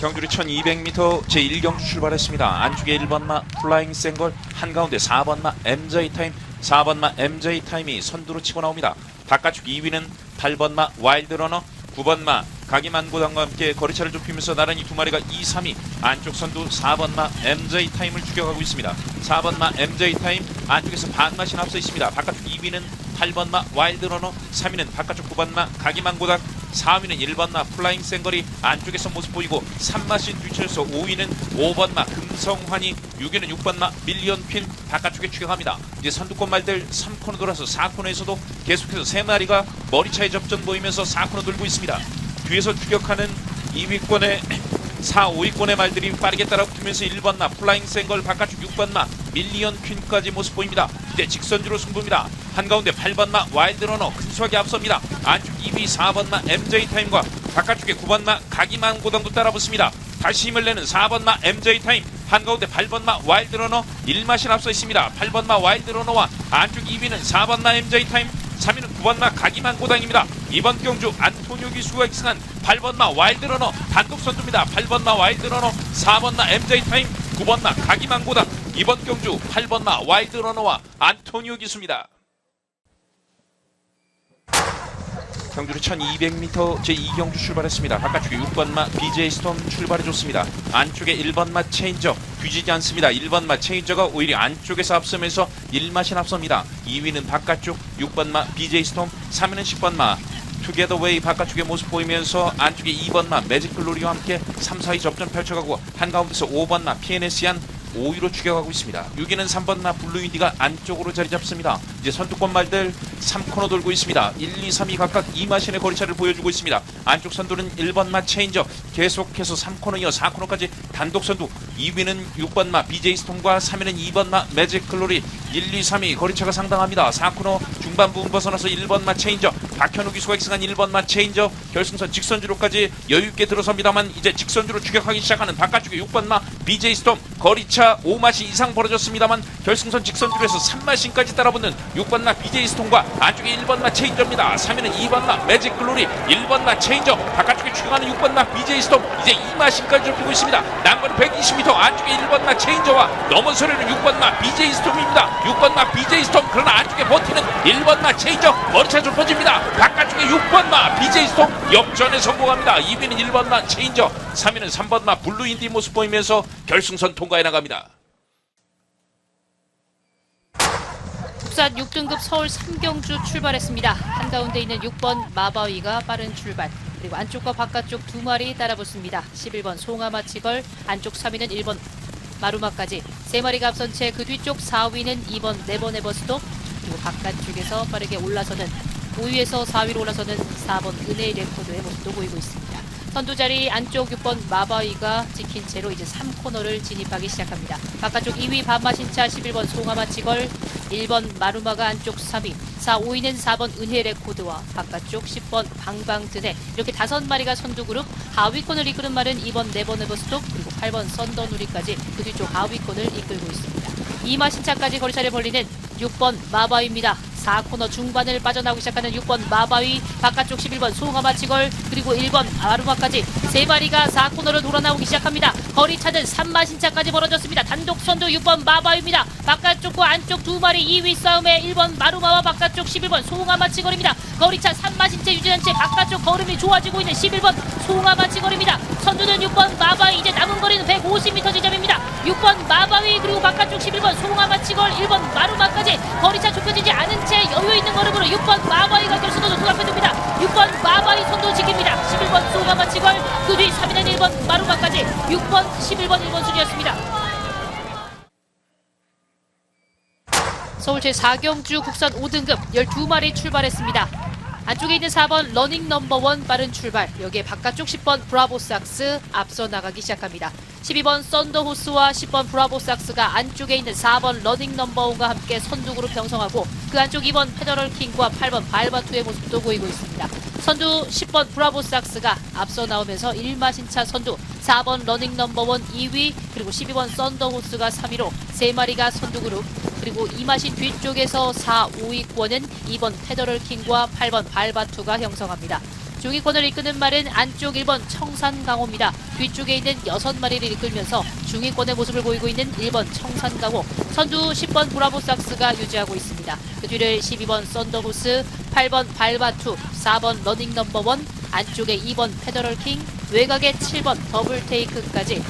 경주리 1200m 제1경주 출발했습니다. 안쪽에 1번마 플라잉 센걸, 한가운데 4번마 MJ 타임, 4번마 MJ 타임이 선두로 치고 나옵니다. 바깥쪽 2위는 8번마 와일드 러너, 9번마 가기만고당과 함께 거리차를 좁히면서 나란히 두 마리가 2, 3위 안쪽 선두 4번마 MJ 타임을 추격하고 있습니다. 4번마 MJ 타임 안쪽에서 반맛이 앞서 있습니다. 바깥쪽 2위는 8번마 와일드 러너, 3위는 바깥쪽 9번마 가기만고당, 4위는 1번마 플라잉 센거리 안쪽에서 모습 보이고 3마신 뒤쳐서 5위는 5번마 금성환이 6위는 6번마 밀리언 퀸 바깥쪽에 추격합니다. 이제 선두권 말들 3코너 돌아서 4코너에서도 계속해서 3마리가 머리차에 접전 보이면서 4코너 돌고 있습니다. 뒤에서 추격하는 2위권의 4, 5위권의 말들이 빠르게 따라붙으면서 1번마 플라잉 센걸 바깥쪽 6번마 밀리언 퀸까지 모습 보입니다. 이제 직선주로 승부입니다. 한가운데 8번마 와일드 러너 근소하게 앞섭니다. 안쪽 2위 4번마 MJ 타임과 바깥쪽에 9번마 가기만 고당도 따라붙습니다. 다시 힘을 내는 4번마 MJ 타임 한가운데 8번마 와일드 러너 1마신 앞서 있습니다. 8번마 와일드 러너와 안쪽 2위는 4번마 MJ 타임 3위는 9번마 가기만 고당입니다. 이번 경주 안토니오 기수가 승한 8번마 와일드러너 단독 선두입니다. 8번마 와일드러너 4번마 MJ 타임 9번마 가기만 고당 이번 경주 8번 마 와일드러너와 안토니오 기수입니다. 경주로 1200m 제2경주 출발했습니다. 바깥쪽에 6번마 BJ 스톰 출발해줬습니다. 안쪽에 1번마 체인저 뒤지지 않습니다. 1번마 체인저가 오히려 안쪽에서 앞서면서 1마신 앞섭니다. 2위는 바깥쪽 6번마 BJ 스톰 3위는 10번마 투게더 웨이 바깥쪽에 모습 보이면서 안쪽에 2번마 매직 글로리와 함께 3, 4위 접전 펼쳐가고 한가운데서 5번마 PNS한 5위로 추격하고 있습니다. 6위는 3번마 블루윈디가 안쪽으로 자리 잡습니다. 이제 선두권 말들 3코너 돌고 있습니다. 1, 2, 3위 각각 2마신의 거리차를 보여주고 있습니다. 안쪽 선두는 1번 마 체인저 계속해서 3코너 이어 4코너까지 단독 선두 2위는 6번 마 BJ 스톰과 3위는 2번 마 매직 글로리 1, 2, 3위 거리차가 상당합니다. 4코너 중반 부분 벗어나서 1번 마 체인저 박현우 기수가 익승한 1번 마 체인저 결승선 직선주로까지 여유있게 들어섭니다만 이제 직선주로 추격하기 시작하는 바깥쪽에 6번 마 BJ 스톰 거리차 5마시 이상 벌어졌습니다만 결승선 직선주로에서 3마신까지 따라붙는 6번 마 BJ 스톰과 안쪽에 1번 마 체인저입니다. 3위는 2번 마 매직 글로리 1번 마 체인저 바깥쪽에 추격하는 6번 마 BJ 스톰 이제 2마신까지 좁히고 있습니다. 남거리 120m 안쪽에 1번마 체인저와 넘어서려는 6번마 BJ 스톰입니다. 6번마 BJ 스톰 그러나 안쪽에 버티는 1번마 체인저 머리차 좁혀집니다. 바깥쪽에 6번마 BJ 스톰 역전에 성공합니다. 2위는 1번마 체인저 3위는 3번마 블루인디 모습 보이면서 결승선 통과해 나갑니다. 국산 6등급 서울 3경주 출발했습니다. 한가운데 있는 6번 마바위가 빠른 출발. 그리고 안쪽과 바깥쪽 두 마리 따라붙습니다. 11번 송아마 치걸, 안쪽 3위는 1번 마루마까지 세 마리가 앞선 채 그 뒤쪽 4위는 2번 네버네버스도 그리고 바깥쪽에서 빠르게 올라서는 5위에서 4위로 올라서는 4번 은혜의 레코드의 모습도 보이고 있습니다. 선두 자리 안쪽 6번 마바위가 지킨 채로 이제 3코너를 진입하기 시작합니다. 바깥쪽 2위 반마신차 11번 송아마 치걸 1번 마루마가 안쪽 3위 4, 5위는 4번 은혜 레코드와 바깥쪽 10번 방방드네 이렇게 다섯 마리가 선두 그룹 하위권을 이끄는 말은 2번 네버네버 스톡 그리고 8번 썬더누리까지 그 뒤쪽 하위권을 이끌고 있습니다. 이마신차까지 거리차를 벌리는 6번 마바위입니다. 4코너 중반을 빠져나오기 시작하는 6번 마바위 바깥쪽 11번 송하마 치걸 그리고 1번 아루마까지 세 마리가 4코너를 돌아 나오기 시작합니다. 거리차는 3마신차까지 벌어졌습니다. 단독 선두 6번 마바위입니다. 바깥쪽과 안쪽 두 마리 2위 싸움에 1번 마루마와 바깥쪽 11번 송하마 치걸입니다. 거리차 3마신차 유지한 채 바깥쪽 걸음이 좋아지고 있는 11번 송하마 치걸입니다. 선두는 6번 마바위 이제 남은 거리는 150m 지점입니다. 6번 마바위 그리고 바깥쪽 11번 송하마 치걸 1번 마루마까지 거리차 좁혀지지 않은 채 여유 있는 걸음으로 6번 마바위가 결승선을 눈앞에 둡니다. 6번 마바위 선두 지킵니다. 11번 송하마 치걸 그뒤 3위는 1번 마루마까지 6번 11번 1번 순이었습니다. 서울 제4경주 국산 5등급 12마리 출발했습니다. 안쪽에 있는 4번 러닝 넘버원 빠른 출발. 여기에 바깥쪽 10번 브라보 삭스 앞서 나가기 시작합니다. 12번 썬더호스와 10번 브라보 삭스가 안쪽에 있는 4번 러닝 넘버원과 함께 선두그룹 형성하고 그 안쪽 2번 페더럴 킹과 8번 발바투의 모습도 보이고 있습니다. 선두 10번 브라보 삭스가 앞서 나오면서 1마신차 선두 4번 러닝 넘버원 2위 그리고 12번 썬더호스가 3위로 3마리가 선두그룹 그리고 이마신 뒤쪽에서 4, 5위권은 2번 페더럴 킹과 8번 발바투가 형성합니다. 중위권을 이끄는 말은 안쪽 1번 청산강호입니다. 뒤쪽에 있는 6마리를 이끌면서 중위권의 모습을 보이고 있는 1번 청산강호, 선두 10번 브라보삭스가 유지하고 있습니다. 그 뒤를 12번 썬더호스, 8번 발바투, 4번 러닝 넘버원, 안쪽에 2번 페더럴킹, 외곽에 7번 더블테이크까지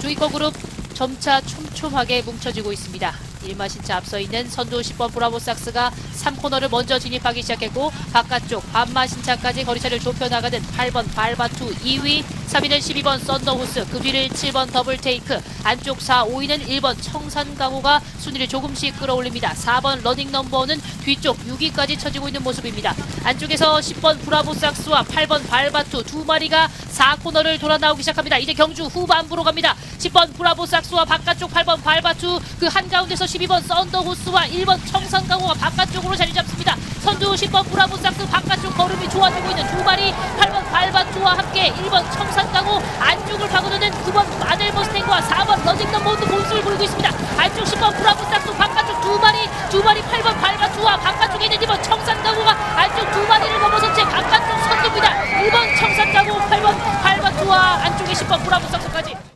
중위권 그룹 점차 촘촘하게 뭉쳐지고 있습니다. 일마신차 앞서 있는 선두 10번 브라보삭스가 3코너를 먼저 진입하기 시작했고 바깥쪽 반마신차까지 거리차를 좁혀나가는 8번 발바투 2위 3위는 12번 썬더호스 그 뒤를 7번 더블테이크 안쪽 4, 5위는 1번 청산강호가 순위를 조금씩 끌어올립니다. 4번 러닝 넘버는 뒤쪽 6위까지 쳐지고 있는 모습입니다. 안쪽에서 10번 브라보삭스와 8번 발바투 두 마리가 4코너를 돌아 나오기 시작합니다. 이제 경주 후반부로 갑니다. 10번 브라보삭스와 바깥쪽 8번 발바투 그 한가운데서 12번 썬더호스와 1번 청산강호가 바깥쪽으로 자리 잡습니다. 선두 10번 브라보삭스 바깥쪽 걸음이 좋아지고 있는 두 마리 8번 발바투와 함께 1번 청산강호 안쪽을 파고드는 9번 아델 머스탱과 4번 러닝 넘버도 모습을 보이고 있습니다. 안쪽 10번 브라보삭스 바깥쪽 두 마리 두 마리 8번 발바투와 바깥쪽에 있는 2번 청산강호가 안쪽 두 마리를 넘어선 채 바깥쪽 선두입니다. 1번 청산강호 8번 발바투와 안쪽에 10번 브라보삭스까지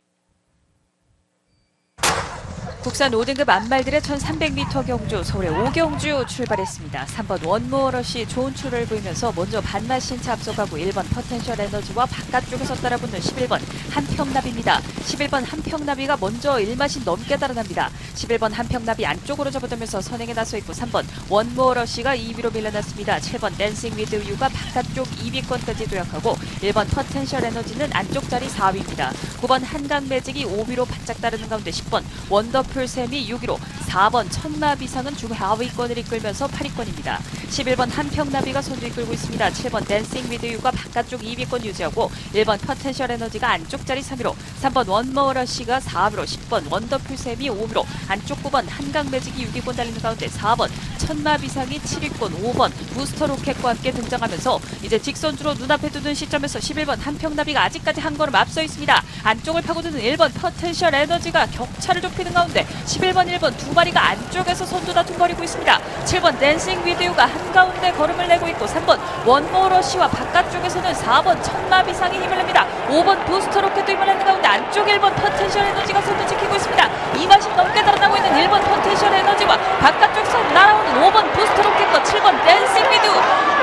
국산 5등급 안말들의 1300m 경주 서울의 오경주 출발했습니다. 3번 원모어러시 좋은 출을 보이면서 먼저 반마신차 앞서가고 1번 퍼텐셜 에너지와 바깥쪽에서 따라붙는 11번 한평나비입니다. 11번 한평나비가 먼저 1마신 넘게 달아납니다. 11번 한평나비 안쪽으로 접어들면서 선행에 나서 있고 3번 원모어러시가 2위로 밀려났습니다. 7번 댄싱 위드 유가 바깥쪽 2위권까지 도약하고 1번 퍼텐셜 에너지는 안쪽 자리 4위입니다. 9번 한강 매직이 5위로 바짝 따르는 가운데 10번 원더 풀 샘이 6위로 4번 천나비상은 중하위권을 이끌면서 8위권입니다. 11번 한평나비가 선두 이끌고 있습니다. 7번 댄싱 위드 유가 바깥쪽 2위권 유지하고 1번 퍼텐셜 에너지가 안쪽 자리 3위로 3번 원머러시가 4위로 10번 원더풀 샘이 5위로 안쪽 9번 한강 매직이 6위권 달리는 가운데 4번 천마비상이 7위권 5번 부스터 로켓과 함께 등장하면서 이제 직선주로 눈앞에 두는 시점에서 11번 한평나비가 아직까지 한 걸음 앞서 있습니다. 안쪽을 파고드는 1번 퍼텐셜 에너지가 격차를 좁히는 가운데 11번 1번 두 마리가 안쪽에서 선두 다툼거리고 있습니다. 7번 댄싱 위드유가 한가운데 걸음을 내고 있고 3번 원모러시와 바깥쪽에서는 4번 천마비상이 힘을 냅니다. 5번 부스터 로켓도 힘을 내는 가운데 안쪽 1번 퍼텐셜 에너지가 선두 지키고 있습니다. 2마신 넘게 달아나고 있는 1번 퍼텐셜 에너지와 바깥쪽에서 날아오는 5번 부스터 로켓과 7번 댄싱 위드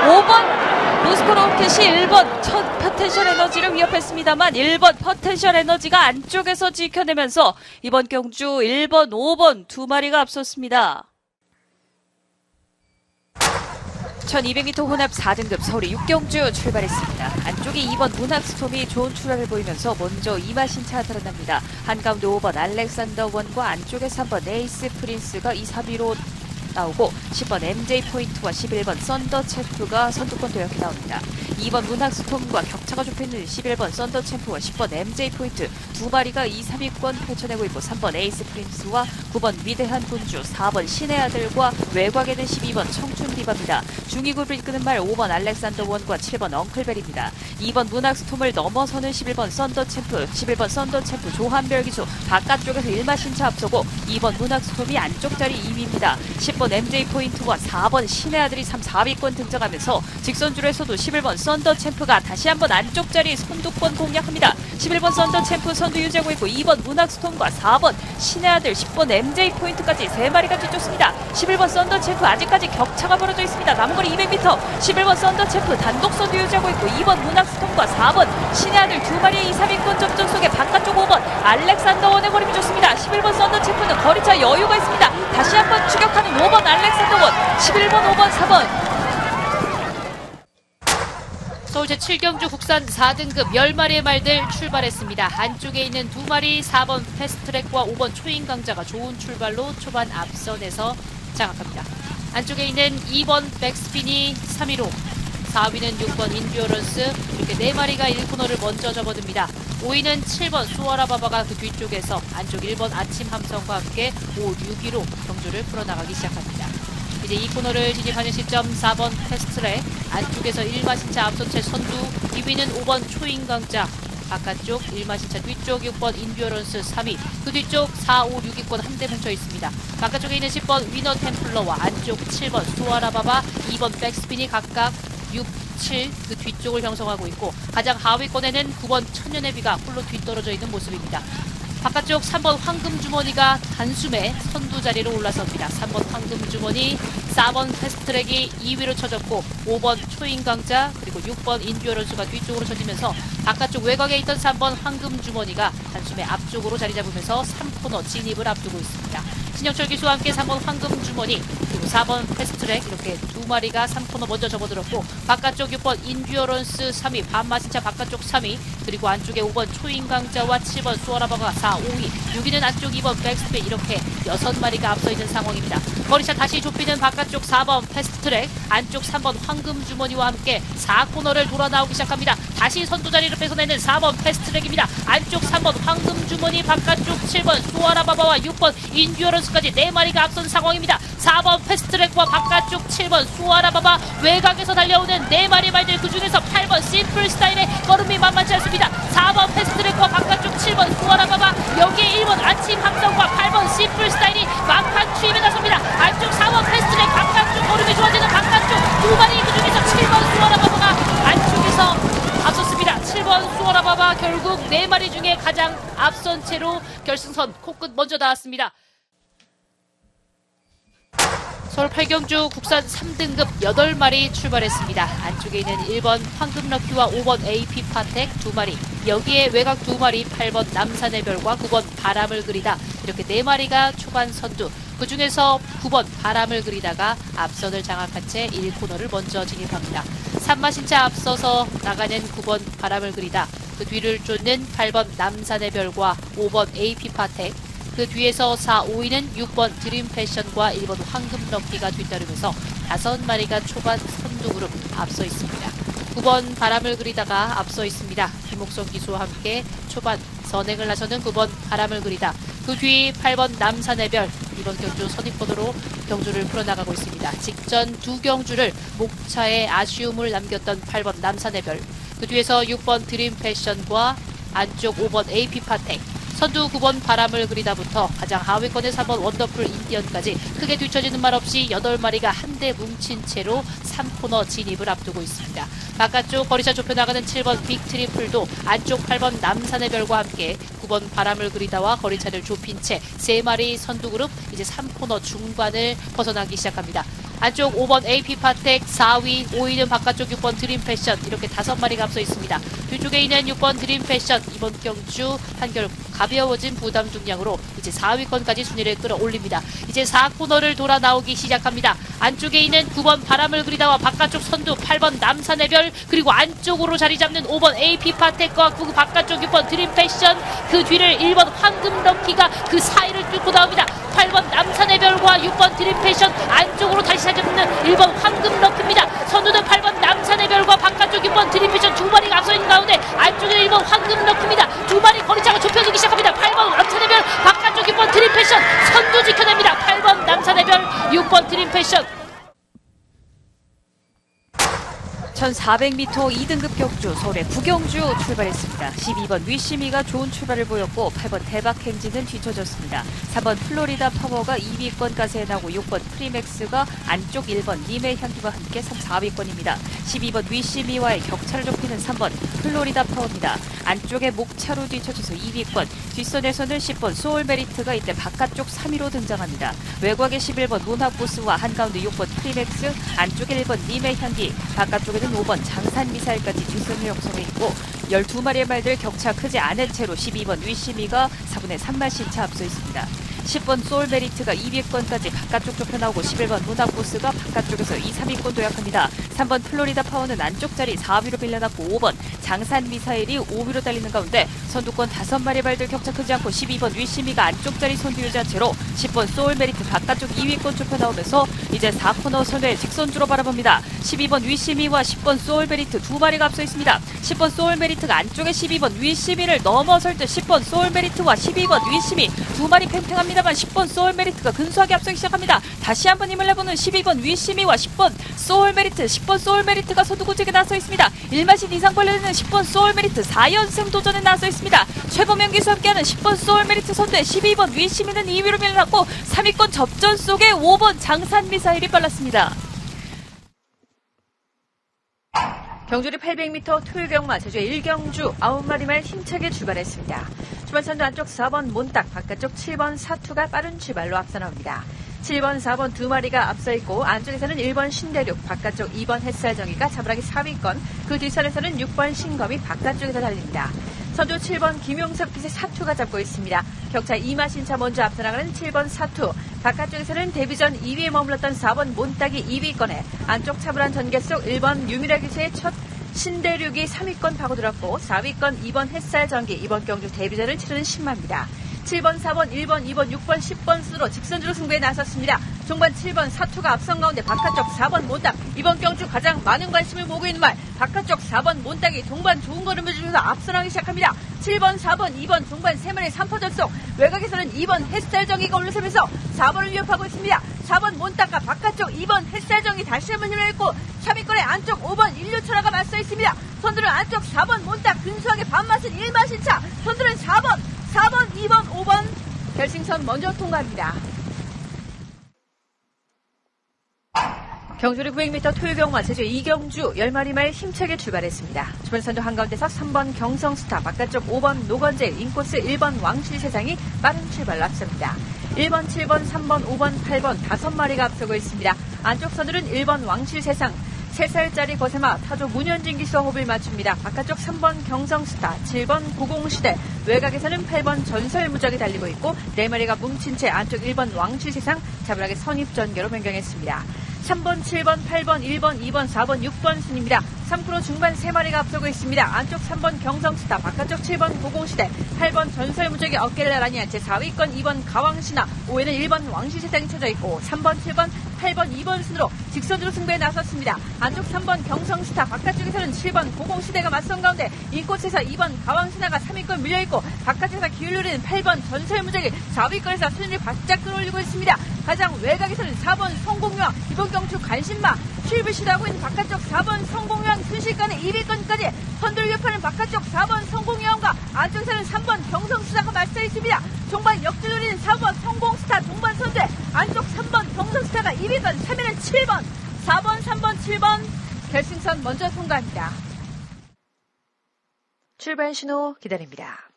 5번 부스터 로켓이 1번 첫 퍼텐셜 에너지를 위협했습니다만 1번 퍼텐셜 에너지가 안쪽에서 지켜내면서 이번 경주 1번, 5번 두 마리가 앞섰습니다. 1200m 혼합 4등급 서울의 육경주 출발했습니다. 안쪽에 2번 문학스톰이 좋은 출발을 보이면서 먼저 이마신차 달아납니다. 한가운데 5번 알렉산더 원과 안쪽에 3번 에이스 프린스가 2, 3위로 나오고 10번 MJ 포인트와 11번 썬더 챔프가 선두권 도약해 나옵니다. 2번 문학스톰과 격차가 좁혀있는 11번 썬더 챔프와 10번 MJ 포인트 두 마리가 2, 3위권 펼쳐내고 있고 3번 에이스 프린스와 9번 위대한 군주 4번 신의 아들과 외곽에는 12번 청춘 디바입니다. 중위급을 이끄는 말 5번 알렉산더 원과 7번 엉클벨입니다. 2번 문학스톰을 넘어서는 11번 썬더 챔프 11번 썬더 챔프 조한별 기수 바깥쪽에서 1마신차 앞서고 2번 문학스톰이 안쪽 자리 2위입니다. 10번 MJ 포인트와 4번 신의 아들이 3, 4위권 등장하면서 직선줄에서도 11번 썬더 챔프가 다시 한번 안쪽 자리 선두권 공략합니다. 11번 썬더 챔프 선두 유지하고 있고 2번 문학스톰과 4번 신의 아들 10번 MJ 포인트까지 3마리가 뒤쫓습니다. 11번 썬더 챔프 아직까지 격차가 벌어져 있습니다. 남은 거리 200m 11번 썬더 챔프 단독 선두 유지하고 있고 2번 문학스톰과 4번 신의 아들 두 마리의 2, 3위권 접전 속에 바깥쪽 5번 알렉산더 원의 거림이 좋습니다. 11번 썬더 챔프는 거리차 여유가 있습니다. 다시 한번 추격하는 5번 알렉산더 원 11번 5번 4번 서울 제7경주 국산 4등급 10마리의 말들 출발했습니다. 안쪽에 있는 두 마리 4번 패스트트랙과 5번 초인 강자가 좋은 출발로 초반 앞선에서 장악합니다. 안쪽에 있는 2번 백스핀이 3위로 4위는 6번 인듀어런스 이렇게 4마리가 1코너를 먼저 접어듭니다. 5위는 7번 수아라바바가 그 뒤쪽에서 안쪽 1번 아침 함성과 함께 5, 6위로 경주를 풀어나가기 시작합니다. 이제 이 코너를 진입하는 시점 4번 패스트트랙 안쪽에서 1마신차 앞선 채 선두 2위는 5번 초인강자 바깥쪽 1마신차 뒤쪽 6번 인듀어런스 3위 그 뒤쪽 4, 5, 6위권 한대 뭉쳐 있습니다. 바깥쪽에 있는 10번 위너 템플러와 안쪽 7번 수아라바바 2번 백스핀이 각각 6, 7, 그 뒤쪽을 형성하고 있고 가장 하위권에는 9번 천년의 비가 홀로 뒤떨어져 있는 모습입니다. 바깥쪽 3번 황금주머니가 단숨에 선두 자리로 올라섭니다. 3번 황금주머니, 4번 패스트트랙이 2위로 쳐졌고 5번 초인강자 그리고 6번 인듀어런스가 뒤쪽으로 쳐지면서 바깥쪽 외곽에 있던 3번 황금주머니가 단숨에 앞쪽으로 자리 잡으면서 3코너 진입을 앞두고 있습니다. 신영철 기수와 함께 3번 황금주머니 그리고 4번 패스트트랙 이렇게 두 마리가 3코너 먼저 접어들었고 바깥쪽 6번 인듀어런스 3위 반마신차 바깥쪽 3위 그리고 안쪽에 5번 초인강자와 7번 수어라바가 4, 5위 6위는 안쪽 2번 백스핀 이렇게 6마리가 앞서 있는 상황입니다. 거리차 다시 좁히는 바깥쪽 4번 패스트트랙 안쪽 3번 황금주머니와 함께 4코너를 돌아 나오기 시작합니다. 다시 선두 자리를 뺏어내는 4번 패스트트랙입니다. 안쪽 3번 황금주머니 바깥쪽 7번 수아라바바와 6번 인듀어런스 까지 4마리가 앞선 상황입니다. 4번 패스트트랙과 바깥쪽 7번 수아라바바 외곽에서 달려오는 4마리 말들 그 중에서 8번 심플 스타일의 걸음이 만만치 않습니다. 4번 패스트트랙과 바깥쪽 7번 수아라바바 여기에 1번 아침 함성과 8번 심플 스타일이 막판 추임에 나섭니다. 안쪽 4번 패스트트랙 바깥쪽 걸음이 좋아지는 바깥쪽 두 마리 그 중에서 7번 수아라바바가 안쪽에서 앞섰습니다. 7번 수어라바바 결국 4마리 중에 가장 앞선 채로 결승선 코끝 먼저 닿았습니다. 서울 8경주 국산 3등급 8마리 출발했습니다. 안쪽에 있는 1번 황금럭키와 5번 AP 파텍 2마리, 여기에 외곽 2마리 8번 남산의 별과 9번 바람을 그리다 이렇게 4마리가 초반 선두 그 중에서 9번 바람을 그리다가 앞선을 장악한 채 1코너를 먼저 진입합니다. 산마신차 앞서서 나가는 9번 바람을 그리다 그 뒤를 쫓는 8번 남산의 별과 5번 AP 파텍 그 뒤에서 4, 5위는 6번 드림 패션과 1번 황금 럭키가 뒤따르면서 다섯 마리가 초반 선두 그룹 앞서 있습니다. 9번 바람을 그리다가 앞서 있습니다. 김옥성 기수와 함께 초반 선행을 나서는 9번 바람을 그리다. 그 뒤 8번 남산의 별 이번 경주 선입권으로 경주를 풀어나가고 있습니다. 직전 두 경주를 목차에 아쉬움을 남겼던 8번 남산의 별. 그 뒤에서 6번 드림 패션과 안쪽 5번 AP 파텍 선두 9번 바람을 그리다부터 가장 하위권의 3번 원더풀 인디언까지 크게 뒤처지는 말 없이 8마리가 한데 뭉친 채로 3코너 진입을 앞두고 있습니다. 바깥쪽 거리차 좁혀나가는 7번 빅트리플도 안쪽 8번 남산의 별과 함께 9번 바람을 그리다와 거리차를 좁힌 채 3마리 선두 그룹 이제 3코너 중반을 벗어나기 시작합니다. 안쪽 5번 AP 파텍 4위, 5위는 바깥쪽 6번 드림 패션 이렇게 다섯 마리가 앞서 있습니다. 뒤쪽에 있는 6번 드림 패션 이번 경주 한결 가벼워진 부담 중량으로 이제 4위권까지 순위를 끌어올립니다. 이제 4코너를 돌아 나오기 시작합니다. 안쪽에 있는 9번 바람을 그리다와 바깥쪽 선두 8번 남산의 별 그리고 안쪽으로 자리 잡는 5번 AP 파텍과 그 바깥쪽 6번 드림 패션 그 뒤를 1번 황금 럭키가 그 사이를 뚫고 나옵니다. 8번 남산의 별과 6번 드림 패션 안쪽으로 다시 찾아붙는 1번 황금 럭키입니다. 선두는 8번 남산의 별과 바깥쪽 6번 드림 패션 두 마리가 앞서 있는 가운데 안쪽에 1번 황금 럭키입니다. 두 마리 거리차가 좁혀지기 시작합니다. 8번 남산의 별 바깥쪽 6번 드림 패션 선두 지켜냅니다. 8번 남산의 별 6번 드림 패션 1400m 2등급 경주 서울의 구경주 출발했습니다. 12번 위시미가 좋은 출발을 보였고 8번 대박 행진은 뒤쳐졌습니다. 3번 플로리다 파워가 2위권까지 해나고 6번 프리맥스가 안쪽 1번 님의 향기와 함께 3, 4위권입니다. 12번 위시미와의 격차를 좁히는 3번 플로리다 파워입니다. 안쪽에 목차로 뒤쳐져서 2위권, 뒷선에서는 10번 소울메리트가 이때 바깥쪽 3위로 등장합니다. 외곽에 11번 논학보스와 한가운데 6번 프리맥스, 안쪽에 1번 님의 향기, 바깥쪽에는 5번 장산 미사일까지 뒷선을 형성해 있고 12마리의 말들 격차 크지 않은 채로 12번 위시미가 4분의 3말 신차 앞서 있습니다. 10번 소울메리트가 2위권까지 바깥쪽 좁혀 나오고 11번 문학보스가 바깥쪽에서 2, 3위권 도약합니다. 3번 플로리다 파워는 안쪽 자리 4위로 빌려놨고 5번 장산 미사일이 5위로 달리는 가운데 선두권 5마리 발들 격차 크지 않고 12번 위시미가 안쪽 자리 선두 유지한 채로 10번 소울메리트 바깥쪽 2위권 좁혀 나오면서 이제 4코너 선에 직선주로 바라봅니다. 12번 위시미와 10번 소울메리트 두 마리가 앞서 있습니다. 10번 소울메리트가 안쪽에 12번 위시미를 넘어설 때 10번 소울메리트와 12번 위시미 두 마리 팽팽합니다 만 10번 소울 메리트가 근소하게 앞서기 시작합니다. 다시 한번 힘을 내보는 12번 위시미와 10번 소울 메리트 10번 소울 메리트가 선두구직에 나서 있습니다. 1마신 이상 걸리는 10번 소울 메리트 4연승 도전에 나서 있습니다. 최범영 기수 함께하는 10번 소울 메리트 선두에 12번 위시미는 2위로 밀려났고 3위권 접전 속에 5번 장산 미사일이 빨랐습니다. 경주리 800m 토요경마 제주의 1경주 9마리 말 힘차게 출발했습니다. 주말선도 안쪽 4번 몬딱, 바깥쪽 7번 사투가 빠른 출발로 앞서 나옵니다. 7번, 4번 두 마리가 앞서 있고 안쪽에서는 1번 신대륙, 바깥쪽 2번 햇살정이가 자브라기 4위권, 그 뒷선에서는 6번 신검이 바깥쪽에서 달립니다. 선두 7번 김용섭 기세 사투가 잡고 있습니다. 격차 2마 신차 먼저 앞서 나가는 7번 사투, 바깥쪽에서는 데뷔 전 2위에 머물렀던 4번 몬딱이 2위권에 안쪽 차분한 전개 속 1번 유미라 기세의 첫 신대륙이 3위권 파고들었고 4위권 2번 햇살 전기 이번 경주 데뷔전을 치르는 신마입니다. 7번, 4번, 1번, 2번, 6번, 10번 수로 직선주로 승부에 나섰습니다. 종반 7번 사투가 앞선 가운데 바깥쪽 4번 몬딱 이번 경주 가장 많은 관심을 모으고 있는 말 바깥쪽 4번 몬딱이 동반 좋은 걸음을 주면서 앞서나기 시작합니다. 7번, 4번, 2번 종반 3마리 3퍼 전속 외곽에서는 2번 햇살정이가 올라서면서 4번을 위협하고 있습니다. 4번 몬딱과 바깥쪽 2번 햇살정이 다시 한번 힘을 냈고 3위권의 안쪽 5번 인류철화가 맞서 있습니다. 선두는 안쪽 4번 몬딱 근수하게 반맛은 1마 신 차 선두는 4번 4번, 2번, 5번 결승선 먼저 통과합니다. 경주리 900m 토요경마 제주 이경주 10마리 말 힘차게 출발했습니다. 주변 선두 한가운데서 3번 경성스타, 바깥쪽 5번 노건재, 인코스 1번 왕실세상이 빠른 출발로 앞섭니다. 1번, 7번, 3번, 5번, 8번 5마리가 앞서고 있습니다. 안쪽 선두는 1번 왕실세상, 3살짜리 거세마 타조 문현진 기수와 호흡을 맞춥니다. 바깥쪽 3번 경성스타, 7번 고공시대, 외곽에서는 8번 전설무적이 달리고 있고 4마리가 뭉친 채 안쪽 1번 왕실세상 자블하게 선입전개로 변경했습니다. 3번, 7번, 8번, 1번, 2번, 4번, 6번 순입니다. 3프로 중반 3마리가 앞서고 있습니다. 안쪽 3번 경성스타, 바깥쪽 7번 고공시대, 8번 전설무적의 어깨를 나란히 한채 4위권 2번 가왕신화, 5위는 1번 왕실세상이 쳐져 있고 3번, 7번, 8번, 2번 순으로 직선으로 승부에 나섰습니다. 안쪽 3번 경성스타, 바깥쪽에서는 7번 고공시대가 맞선 가운데 인코스에서 2번 가왕신화가 3위권 밀려있고 바깥에서 기울누리는 8번 전설무적이 4위권에서 순위를 바짝 끌어올리고 있습니다. 가장 외곽에서는 4번 성공유왕, 이번 경주 관심마, 출입을 시도하고 있는 바깥쪽 4번 성공유왕 순식간에 2위권까지 선두를 위협하는 바깥쪽 4번 성공유왕과 안쪽에서는 3번 경성스타가 맞서 있습니다. 종반 역주 노리는 4번 성공스타 동반 선대 안쪽 3번 경성스타가 2위권 3위는 7번 4번 3번 7번 결승선 먼저 통과합니다. 출발 신호 기다립니다.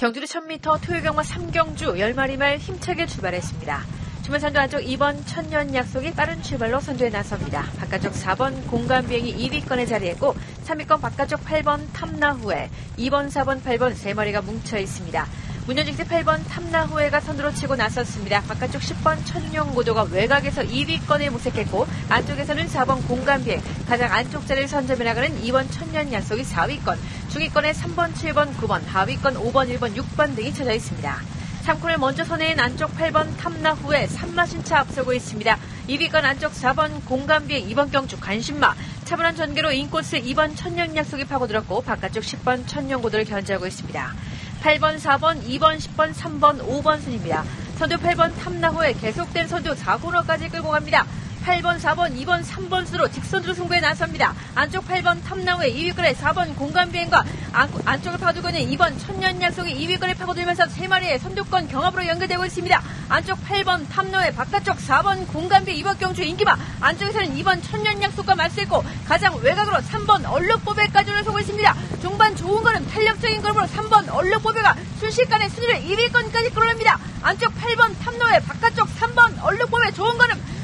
경주리 1000m 토요경마 3경주 10마리 말 힘차게 출발했습니다. 주문선도 안쪽 2번 천년 약속이 빠른 출발로 선두에 나섭니다. 바깥쪽 4번 공간비행이 2위권에 자리했고 3위권 바깥쪽 8번 탐나 후에 2번, 4번, 8번 3마리가 뭉쳐 있습니다. 문현직세 8번 탐나후에가 선두로 치고 나섰습니다. 바깥쪽 10번 천룡고도가 외곽에서 2위권에 모색했고 안쪽에서는 4번 공간비행 가장 안쪽 자리를 선점해 나가는 2번 천년 약속이 4위권 중위권에 3번, 7번, 9번 하위권 5번, 1번, 6번 등이 쳐져 있습니다. 3콘을 먼저 선회인 안쪽 8번 탐나 후에 3마신차 앞서고 있습니다. 2위권 안쪽 4번 공간비행 2번 경주 관심마 차분한 전개로 인코스 2번 천년 약속이 파고들었고 바깥쪽 10번 천년고도를 견제하고 있습니다. 8번, 4번, 2번, 10번, 3번, 5번 순입니다. 선두 8번 탐나 후에 계속된 선두 4코너까지 끌고 갑니다. 8번, 4번, 2번, 3번 수로 직선으로 승부에 나섭니다. 안쪽 8번 탐나우의 2위권에 4번 공간비행과 안, 쪽을 파두고 있는 2번 천년 약속이 2위권에 파고들면서 3마리의 선두권 경합으로 연결되고 있습니다. 안쪽 8번 탐나우의 바깥쪽 4번 공간비 2번 경주 인기마 안쪽에서는 2번 천년 약속과 맞서있고 가장 외곽으로 3번 얼룩보배까지 올라서고 있습니다. 종반 좋은 걸음 탄력적인 걸음으로 3번 얼룩보배가 순식간에 순위를 2위권까지 끌어냅니다. 안쪽 8번 탐나우의 바깥쪽 3번 얼룩보배 좋은 걸음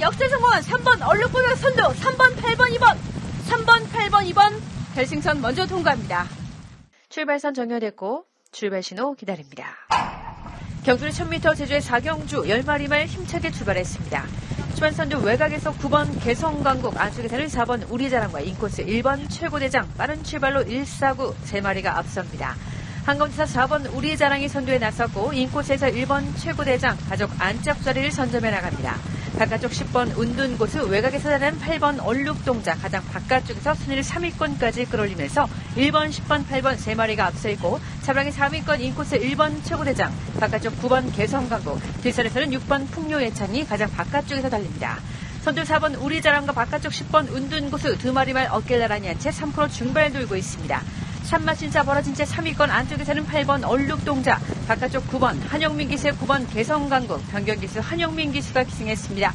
역대 성공한 3번 얼룩보면 선두 3번 8번 2번 3번 8번 2번 결승선 먼저 통과합니다. 출발선 정렬됐고 출발 신호 기다립니다. 경주는 1000m 제주의 4경주 10마리 말 힘차게 출발했습니다. 출발선두 외곽에서 9번 개성강국 안쪽에서는 4번 우리자랑과 인코스 1번 최고대장 빠른 출발로 149 3마리가 앞섭니다. 한가운데서 4번 우리자랑이 선두에 나섰고 인코스에서 1번 최고대장 가족 안쪽 자리를 선점해 나갑니다. 바깥쪽 10번 운둔고수 외곽에서 자는 8번 얼룩동자 가장 바깥쪽에서 순위를 3위권까지 끌어올리면서 1번, 10번, 8번 3마리가 앞서 있고 차량의 4위권 인코스 1번 최고대장 바깥쪽 9번 개성강국 뒷선에서는 6번 풍요예찬이 가장 바깥쪽에서 달립니다. 선두 4번 우리자랑과 바깥쪽 10번 운둔고수 두 마리말 어깨를 나란히 한 채 3프로 중반을 돌고 있습니다. 산마신사 벌어진 채 3위권 안쪽에서는 8번 얼룩동자, 바깥쪽 9번 한영민 기수의 9번 개성강국, 변경 기수 한영민 기수가 기승했습니다.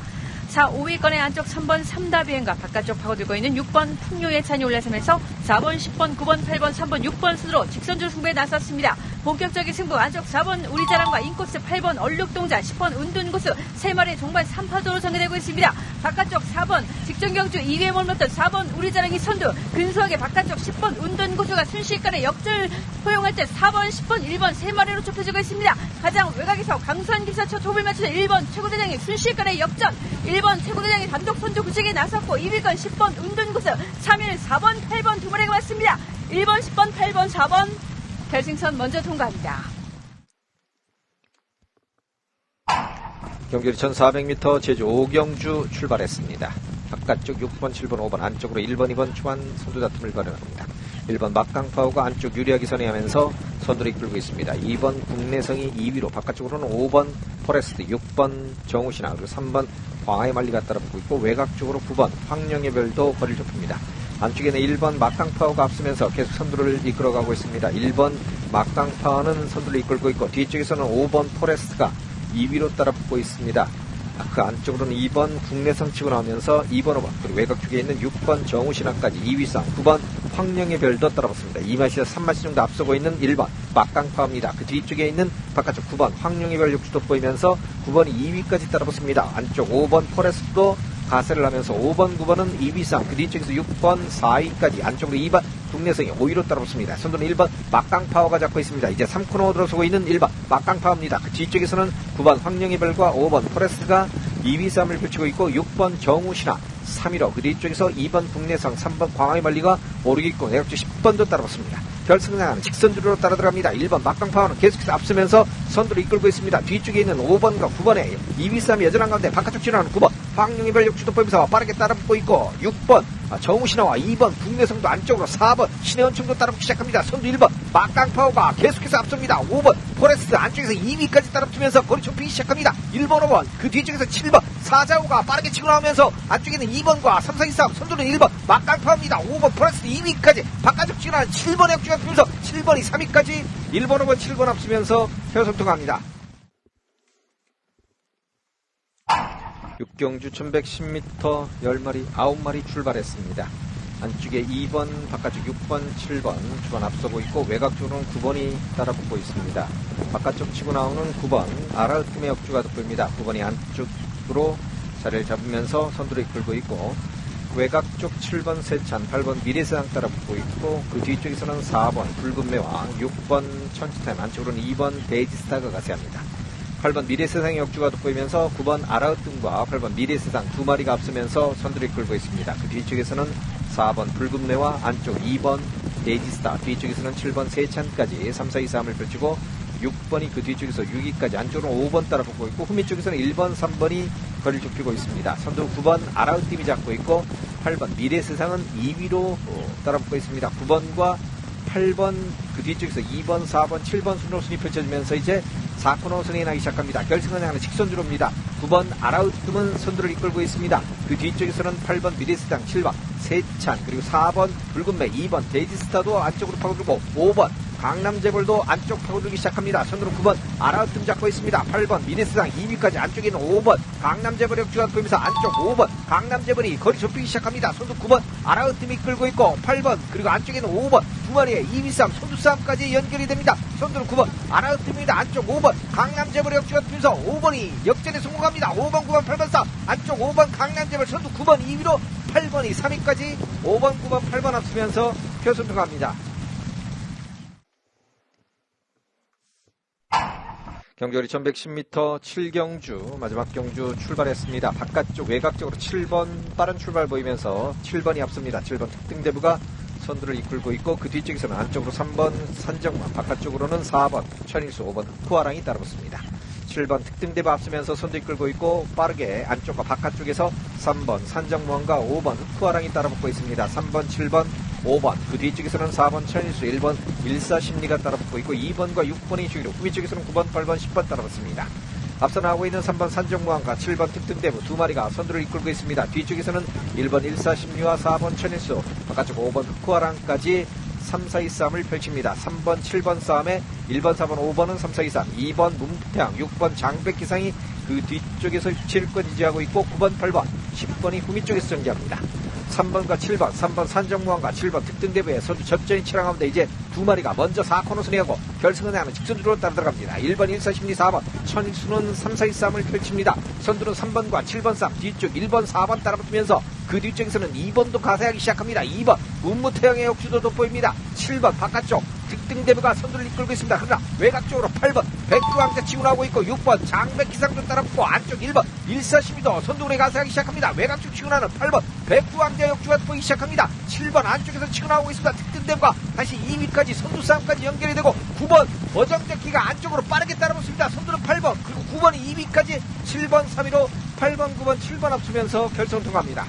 4, 5위권의 안쪽 3번 삼다비행과 바깥쪽 파고들고 있는 6번 풍요예찬이 올라서면서 4번, 10번, 9번, 8번, 3번, 6번 순으로 직선주 승부에 나섰습니다. 본격적인 승부 안쪽 4번 우리자랑과 인코스 8번 얼룩동자 10번 운둔고수 3마리 종반 3파도로 전개되고 있습니다. 바깥쪽 4번 직전경주 2위에 머물렀던 4번 우리자랑이 선두 근소하게 바깥쪽 10번 운둔고수가 순식간에 역전을 허용할 때 4번 10번 1번 3마리로 좁혀지고 있습니다. 가장 외곽에서 강수한 기사처 톱을 맞추는 1번 최고대장이 순식간에 역전 1번 최고대장이 단독 선두 구직에 나섰고 2위권 10번 운둔고수 3위는 4번 8번 두 마리가 왔습니다. 1번 10번 8번 4번 결승선 먼저 통과합니다. 경距리 1400m 제주 오경주 출발했습니다. 바깥쪽 6번, 7번, 5번 안쪽으로 1번, 2번 초반 선두 다툼을 벌여납니다. 1번 막강파워가 안쪽 유리하게 선회하면서 선두를 이끌고 있습니다. 2번 국내성이 2위로 바깥쪽으로는 5번 포레스트, 6번 정우신아 그리고 3번 광하의 말리가 따라붙고 있고 외곽 쪽으로 9번 황령의 별도 거리를 좁힙니다. 안쪽에는 1번 막강파워가 앞서면서 계속 선두를 이끌어가고 있습니다. 1번 막강파워는 선두를 이끌고 있고 뒤쪽에서는 5번 포레스트가 2위로 따라붙고 있습니다. 아, 그 안쪽으로는 2번 국내성 치고 나오면서 2번 5번 그리고 외곽 쪽에 있는 6번 정우신학까지 2위 상 9번 황령의 별도 따라붙습니다. 2마시에서 3마시 정도 앞서고 있는 1번 막강파입니다. 그 뒤쪽에 있는 바깥쪽 9번 황령의 별 육주도 보이면서 9번이 2위까지 따라붙습니다. 안쪽 5번 포레스트도 가세를 하면서 5번, 9번은 2위상, 그 뒤쪽에서 6번, 4위까지 안쪽으로 2번 국내성이 5위로 따라붙습니다. 선두는 1번 막강파워가 잡고 있습니다. 이제 3코너 들어서고 있는 1번 막강파워입니다. 그 뒤쪽에서는 9번 황령의 별과 5번 포레스트가 2위 싸움을 펼치고 있고 6번 정우신화 3위로 그 뒤쪽에서 2번 국내성, 3번 광화의 말리가 오르고 있고 내각주 10번도 따라붙습니다. 결승장은 직선주로 따라 들어갑니다. 1번 막강파워는 계속해서 앞서면서 선두를 이끌고 있습니다. 뒤쪽에 있는 5번과 9번의 2위 싸움이 여전한 가운데 바깥쪽 지나가는 9번 황룡이 별력 주도법에서 빠르게 따라붙고 있고 6번 정우신화와 2번 국내성도 안쪽으로 4번 신혜원청도 따라붙기 시작합니다. 선두 1번 막강파워가 계속해서 앞섭니다. 5번 포레스트 안쪽에서 2위까지 따라붙으면서 거리 좁히기 시작합니다. 1번 5번 그 뒤쪽에서 7번 사자우가 빠르게 치고 나오면서 안쪽에는 2번과 3, 4, 2, 3 선두는 1번 막강파워입니다. 5번 포레스트 2위까지 바깥쪽 치고 나는 7번의 역주가 뛰면서 7번이 3위까지 1번 5번 7번 앞서면서 결선 통합니다. 육경주 1110m 10마리 9마리 출발했습니다. 안쪽에 2번, 바깥쪽 6번, 7번 주반 앞서고 있고 외곽 쪽으로는 9번이 따라붙고 있습니다. 바깥쪽 치고 나오는 9번 아랄팀의 역주가 돋보입니다. 9번이 안쪽 으로 자리를 잡으면서 선두를 이끌고 있고 외곽 쪽 7번 세찬, 8번 미래세상 따라 붙고 있고 그 뒤쪽에서는 4번 붉은 매와 6번 천지타임 안쪽으로는 2번 데이지스타가 가세합니다. 8번 미래세상의 역주가 돋보이면서 9번 아라우뚱과 8번 미래세상 두 마리가 앞서면서 선두를 이끌고 있습니다. 그 뒤쪽에서는 4번 붉은매와 안쪽 2번 데이지스타 뒤쪽에서는 7번 세찬까지 3, 4, 2, 3을 펼치고 6번이 그 뒤쪽에서 6위까지 안쪽으로 5번 따라붙고 있고 후미 쪽에서는 1번, 3번이 거리를 좁히고 있습니다. 선두 9번 아라우팀이 잡고 있고 8번 미래세상은 2위로 따라붙고 있습니다. 9번과 8번 그 뒤쪽에서 2번, 4번, 7번 순으로 순위 펼쳐지면서 이제 4코너 선행이 나기 시작합니다. 결승선행하는 직선주로입니다. 9번 아라우트은 선두를 이끌고 있습니다. 그 뒤쪽에서는 8번 미래스당, 7번 세찬, 그리고 4번 붉은매, 2번 데이지스타도 안쪽으로 파고들고 5번 강남재벌도 안쪽 파고들기 시작합니다. 선두로 9번 아라우트 잡고 있습니다. 8번 미래스당 2위까지 안쪽에 있는 5번 강남재벌 역주가 보이면서 안쪽 5번 강남재벌이 거리 좁히기 시작합니다. 선두 9번 아라우트이 끌고 있고 8번 그리고 안쪽에 있는 5번 두 마리의 2위 싸움, 선두 싸움까지 연결이 됩니다. 선두는 9번 아라우트입니다. 안쪽 5번 강남재벌 역주가 뛰면서 5번이 역전에 성공합니다. 5번, 9번, 8번 싸움 안쪽 5번 강남재벌 선두 9번 2위로 8번이 3위까지 5번, 9번, 8번 앞서면서 결선 통합니다. 경결이 1110m 7경주 마지막 경주 출발했습니다. 바깥쪽 외곽쪽으로 7번 빠른 출발 보이면서 7번이 앞섭니다. 7번 특등대부가 선두를 이끌고 있고 그 뒤쪽에서는 안쪽으로 3번 산정만 바깥쪽으로는 4번 천일수 5번 흑화랑이 따라붙습니다. 7번 특등대부 앞서면서 선두 이끌고 있고 빠르게 안쪽과 바깥쪽에서 3번 산정무원과 5번 흑화랑이 따라붙고 있습니다. 3번 7번 5번 그 뒤쪽에서는 4번 천일수 1번 일사심리가 따라붙고 있고 2번과 6번이 중위로 후위 쪽에서는 9번 8번 10번 따라붙습니다. 앞서 나오고 있는 3번 산정무왕과 7번 특등대부 두 마리가 선두를 이끌고 있습니다. 뒤쪽에서는 1번 일사심리와 4번 천일수 바깥쪽 5번 흑화랑까지 3, 4, 2 싸움을 펼칩니다. 3번, 7번 싸움에 1번, 4번, 5번은 3, 4, 2 싸움, 2번 문태양, 6번 장백기상이 그 뒤쪽에서 칠권 지지하고 있고 9번, 8번, 10번이 후미 쪽에서 정지합니다. 3번과 7번, 3번 산정무왕과 7번 특등대부의 선두 접전이 치랑 가운데 이제 두 마리가 먼저 4코너 순회하고 결승을 하는 직선주로 따라 들어갑니다. 1번 1사 심리 4번 천일수는 3, 4, 2 싸움을 펼칩니다. 선두는 3번과 7번 싸움 뒤쪽 1번 4번 따라붙으면서 그 뒤쪽에서는 2번도 가세하기 시작합니다. 2번 문무태양의 역주도 돋보입니다. 7번 바깥쪽 특등대부가 선두를 이끌고 있습니다. 그러나 외곽 쪽으로 8번 백두왕자 나오고 있고 6번 장백기상도 따라붙고 안쪽 1번 1사시미도 선두를 가세하기 시작합니다. 외곽 쪽 치고 나는 8번 백두왕자 역주가 보이기 시작합니다. 7번 안쪽에서 치고 나오고 있습니다. 특등대부가 다시 2위까지 선두 싸움까지 연결이 되고 9번 어정적기가 안쪽으로 빠르게 따라붙습니다. 선두는 8번 그리고 9번이 2위까지 7번 3위로 8번 9번 7번 앞서면서 결선 통과합니다.